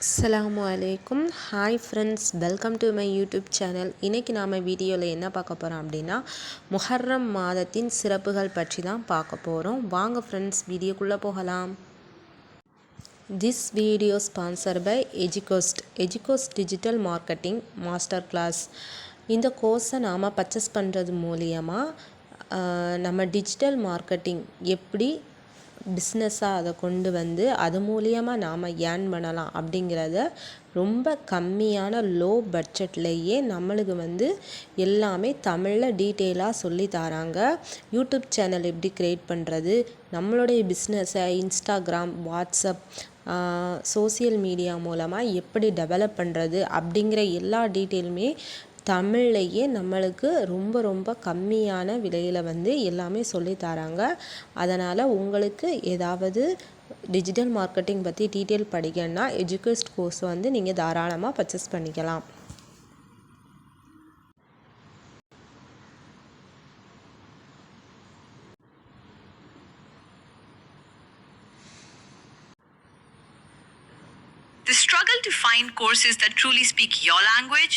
அஸ்லாமு அலைக்கும் hi friends welcome to my YouTube channel இன்றைக்கி நாம் வீடியோவில் என்ன பார்க்க போகிறோம் அப்படின்னா முஹர்ரம் மாதத்தின் சிறப்புகள் பற்றி தான் பார்க்க போகிறோம் வாங்க ஃப்ரெண்ட்ஸ் வீடியோக்குள்ளே போகலாம். This video sponsor by Educost Educost digital marketing master class இந்த கோர்ஸை நாம் பர்ச்சேஸ் பண்ணுறது மூலியமாக நம்ம டிஜிட்டல் மார்க்கெட்டிங் எப்படி பிஸ்னஸாக அதை கொண்டு வந்து அது மூலியமாக நாம் ஏர்ன் பண்ணலாம் அப்படிங்கிறத ரொம்ப கம்மியான லோ பட்ஜெட்லேயே நம்மளுக்கு வந்து எல்லாமே தமிழில் டீட்டெயிலாக சொல்லி தராங்க. யூடியூப் சேனல் எப்படி க்ரியேட் பண்ணுறது நம்மளுடைய பிஸ்னஸை இன்ஸ்டாகிராம் வாட்ஸ்அப் சோசியல் மீடியா மூலமாக எப்படி டெவலப் பண்ணுறது அப்படிங்கிற எல்லா டீட்டெயிலுமே தமிழ்லையே நம்மளுக்கு ரொம்ப ரொம்ப கம்மியான விலையில் வந்து எல்லாமே சொல்லி தராங்க. அதனால் உங்களுக்கு ஏதாவது டிஜிட்டல் மார்க்கெட்டிங் பற்றி டீட்டெயில் படிக்கணும்னா எஜுகேஸ்ட் கோர்ஸ் வந்து நீங்கள் தாராளமாக பர்ச்சேஸ் பண்ணிக்கலாம். The struggle to find courses that truly speak your language,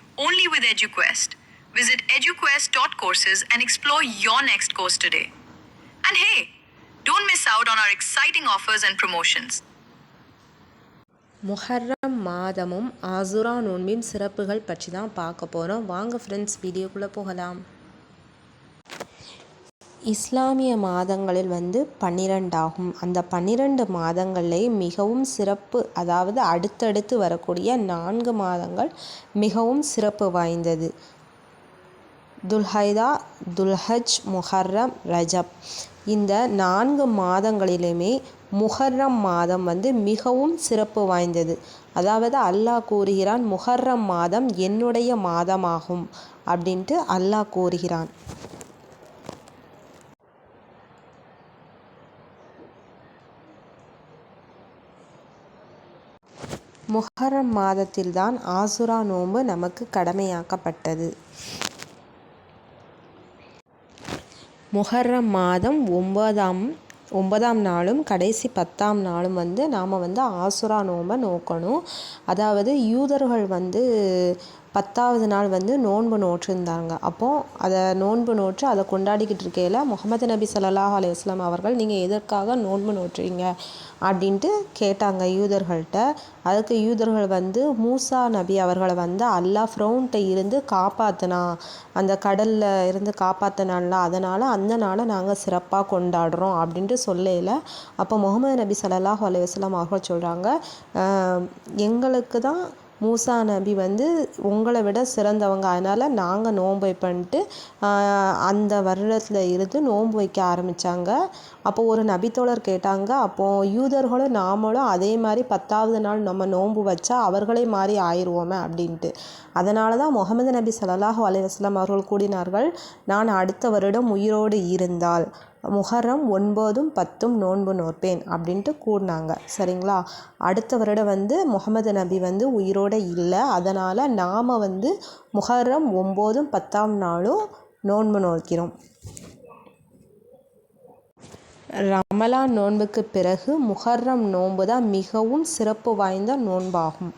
only with EduQuest. Visit eduquest.courses and explore your next course today. And hey, don't miss out on our exciting offers and promotions. Muharram மாதமும் ஆசுரா நோன்பின் சிறப்புகள் பற்றி தான் பார்க்க போகிறோம் வாங்க friends வீடியோக்குள்ளே போகலாம் இஸ்லாமிய மாதங்களில் வந்து பன்னிரெண்டாகும். அந்த பன்னிரெண்டு மாதங்களே மிகவும் சிறப்பு அதாவது அடுத்தடுத்து வரக்கூடிய நான்கு மாதங்கள் மிகவும் சிறப்பு வாய்ந்தது. துல்ஹைதா துல்ஹஜ் முஹர்ரம் ரஜப். இந்த நான்கு மாதங்களிலுமே முஹர்ரம் மாதம் வந்து மிகவும் சிறப்பு வாய்ந்தது. அதாவது அல்லாஹ் கூறுகிறான் முஹர்ரம் மாதம் என்னுடைய மாதமாகும் அப்படின்ட்டு அல்லாஹ் கூறுகிறான். முஹர்ரம் மாதத்தில்தான் ஆசுரா நோன்பு நமக்கு கடமையாக்கப்பட்டது. முஹர்ரம் மாதம் ஒன்பதாம் ஒன்பதாம் நாளும் கடைசி பத்தாம் நாளும் வந்து நாம் வந்து ஆசுரா நோன்பை நோக்கணும். அதாவது யூதர்கள் வந்து பத்தாவது நாள் வந்து நோன்பு நோற்றிருந்தாங்க. அப்போது அதை நோன்பு நோற்று அதை கொண்டாடிக்கிட்டு இருக்கையில் முகமது நபி சல்லாஹ் அலையுஸ்லாம் அவர்கள் நீங்கள் எதற்காக நோன்பு நோற்றுறீங்க அப்படின்ட்டு கேட்டாங்க யூதர்கள்ட்ட. அதுக்கு யூதர்கள் வந்து மூசா நபி அவர்களை வந்து அல்லாஹ் ஃப்ரௌண்ட்டை இருந்து காப்பாற்றினா அந்த கடலில் இருந்து காப்பாற்றினால அதனால் அந்த நாளை நாங்கள் சிறப்பாக கொண்டாடுறோம். அப்படின்ட்டு சொல்லையில் அப்போ முகமது நபி சல்லாஹ் அலையுஸ்லாம் அவர்கள் சொல்கிறாங்க எங்களுக்கு தான் மூசா நபி வந்து உங்களை விட சிறந்தவங்க. அதனால் நாங்கள் நோன்பு வைப்பன்ட்டு அந்த வருடத்தில் இருந்து நோன்பு வைக்க ஆரம்பித்தாங்க அப்போ ஒரு நபித்தோழர் கேட்டாங்க அப்போது யூதர்களும் நாமளும் அதே மாதிரி பத்தாவது நாள் நம்ம நோன்பு வச்சா அவர்களே மாதிரி ஆயிடுவோமே அப்படின்ட்டு. அதனால தான் முகமது நபி சல்லாஹூ அலைவாஸ்லாம் அவர்கள் கூடினார்கள் நான் அடுத்த வருடம் உயிரோடு இருந்தால் முஹர்ரம் ஒன்பதும் பத்தும் நோன்பு நோற்பேன் அப்படின்ட்டு கூறினாங்க. சரிங்களா? அடுத்த வருடம் வந்து முகமது நபி வந்து உயிரோடு இல்லை. அதனால் நாம் வந்து முஹர்ரம் ஒம்போதும் பத்தாம் நாளும் நோன்பு நோக்கிறோம். ரமலான் நோன்புக்கு பிறகு முஹர்ரம் நோன்பு தான் மிகவும் சிறப்பு வாய்ந்த நோன்பாகும்.